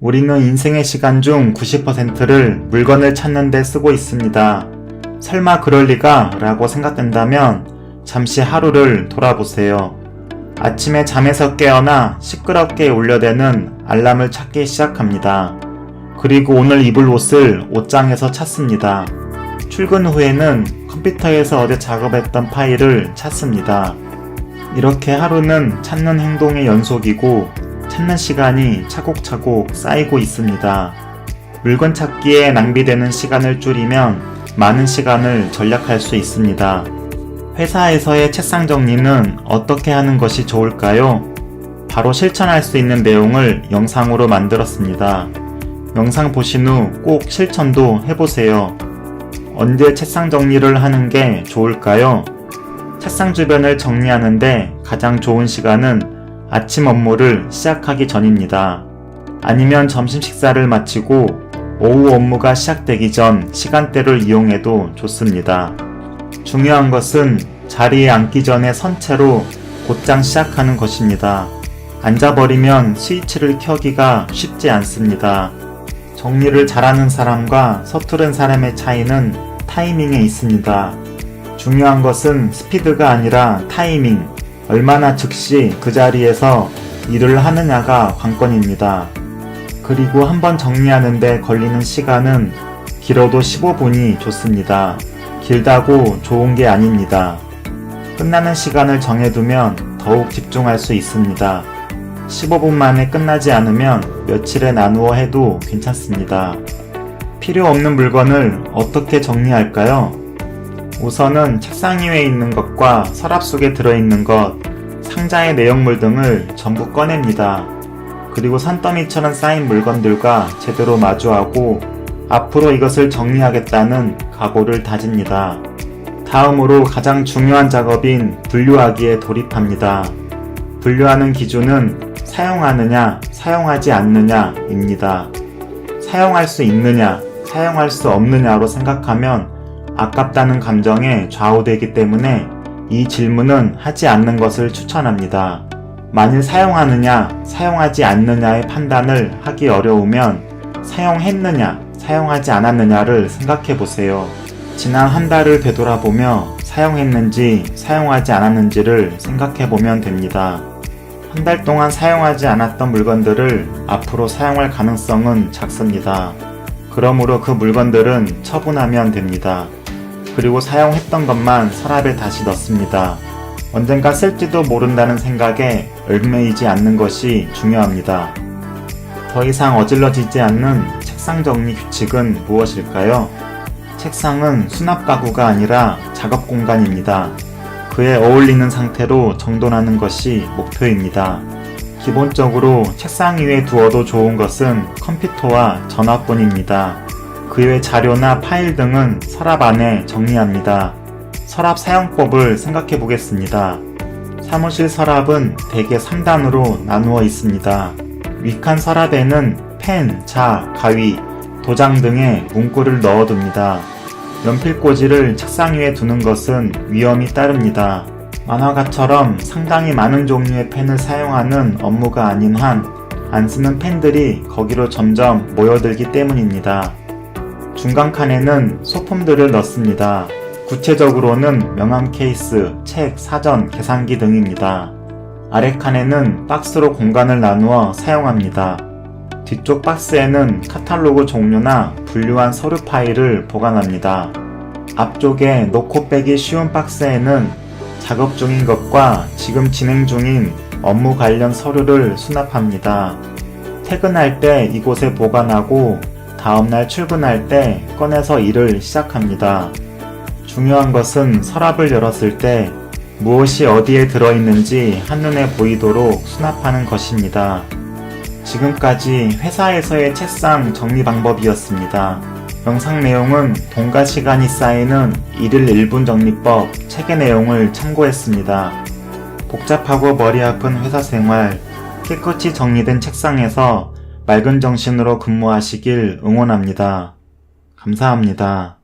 우리는 인생의 시간 중 90%를 물건을 찾는 데 쓰고 있습니다. 설마 그럴 리가 라고 생각된다면 잠시 하루를 돌아보세요. 아침에 잠에서 깨어나 시끄럽게 울려대는 알람을 찾기 시작합니다. 그리고 오늘 입을 옷을 옷장에서 찾습니다. 출근 후에는 컴퓨터에서 어제 작업했던 파일을 찾습니다. 이렇게 하루는 찾는 행동의 연속이고 찾는 시간이 차곡차곡 쌓이고 있습니다. 물건 찾기에 낭비되는 시간을 줄이면 많은 시간을 절약할 수 있습니다. 회사에서의 책상 정리는 어떻게 하는 것이 좋을까요? 바로 실천할 수 있는 내용을 영상으로 만들었습니다. 영상 보신 후 꼭 실천도 해보세요. 언제 책상 정리를 하는 게 좋을까요? 책상 주변을 정리하는데 가장 좋은 시간은 아침 업무를 시작하기 전입니다. 아니면 점심 식사를 마치고 오후 업무가 시작되기 전 시간대를 이용해도 좋습니다. 중요한 것은 자리에 앉기 전에 선체로 곧장 시작하는 것입니다. 앉아버리면 스위치를 켜기가 쉽지 않습니다. 정리를 잘하는 사람과 서투른 사람의 차이는 타이밍에 있습니다. 중요한 것은 스피드가 아니라 타이밍, 얼마나 즉시 그 자리에서 일을 하느냐가 관건입니다. 그리고 한번 정리하는데 걸리는 시간은 길어도 15분이 좋습니다. 길다고 좋은 게 아닙니다. 끝나는 시간을 정해두면 더욱 집중할 수 있습니다. 15분 만에 끝나지 않으면 며칠에 나누어 해도 괜찮습니다. 필요 없는 물건을 어떻게 정리할까요? 우선은 책상 위에 있는 것과 서랍 속에 들어있는 것, 상자의 내용물 등을 전부 꺼냅니다. 그리고 산더미처럼 쌓인 물건들과 제대로 마주하고 앞으로 이것을 정리하겠다는 각오를 다집니다. 다음으로 가장 중요한 작업인 분류하기에 돌입합니다. 분류하는 기준은 사용하느냐, 사용하지 않느냐입니다. 사용할 수 있느냐, 사용할 수 없느냐로 생각하면 아깝다는 감정에 좌우되기 때문에 이 질문은 하지 않는 것을 추천합니다. 만일 사용하느냐, 사용하지 않느냐의 판단을 하기 어려우면 사용했느냐, 사용하지 않았느냐를 생각해 보세요. 지난 한 달을 되돌아보며 사용했는지, 사용하지 않았는지를 생각해 보면 됩니다. 한 달 동안 사용하지 않았던 물건들을 앞으로 사용할 가능성은 작습니다. 그러므로 그 물건들은 처분하면 됩니다. 그리고 사용했던 것만 서랍에 다시 넣습니다. 언젠가 쓸지도 모른다는 생각에 얽매이지 않는 것이 중요합니다. 더 이상 어질러지지 않는 책상 정리 규칙은 무엇일까요? 책상은 수납 가구가 아니라 작업 공간입니다. 그에 어울리는 상태로 정돈하는 것이 목표입니다. 기본적으로 책상 위에 두어도 좋은 것은 컴퓨터와 전화뿐입니다. 그 외 자료나 파일 등은 서랍 안에 정리합니다. 서랍 사용법을 생각해 보겠습니다. 사무실 서랍은 대개 3단으로 나누어 있습니다. 윗칸 서랍에는 펜, 자, 가위, 도장 등의 문구를 넣어둡니다. 연필꽂이를 책상 위에 두는 것은 위험이 따릅니다. 만화가처럼 상당히 많은 종류의 펜을 사용하는 업무가 아닌 한 안 쓰는 펜들이 거기로 점점 모여들기 때문입니다. 중간 칸에는 소품들을 넣습니다. 구체적으로는 명함 케이스, 책, 사전, 계산기 등입니다. 아래 칸에는 박스로 공간을 나누어 사용합니다. 뒤쪽 박스에는 카탈로그 종류나 분류한 서류 파일을 보관합니다. 앞쪽에 놓고 빼기 쉬운 박스에는 작업 중인 것과 지금 진행 중인 업무 관련 서류를 수납합니다. 퇴근할 때 이곳에 보관하고 다음날 출근할 때 꺼내서 일을 시작합니다. 중요한 것은 서랍을 열었을 때 무엇이 어디에 들어있는지 한눈에 보이도록 수납하는 것입니다. 지금까지 회사에서의 책상 정리 방법이었습니다. 영상 내용은 동가 시간이 쌓이는 일일 1분 정리법 책의 내용을 참고했습니다. 복잡하고 머리 아픈 회사 생활, 깨끗이 정리된 책상에서 맑은 정신으로 근무하시길 응원합니다. 감사합니다.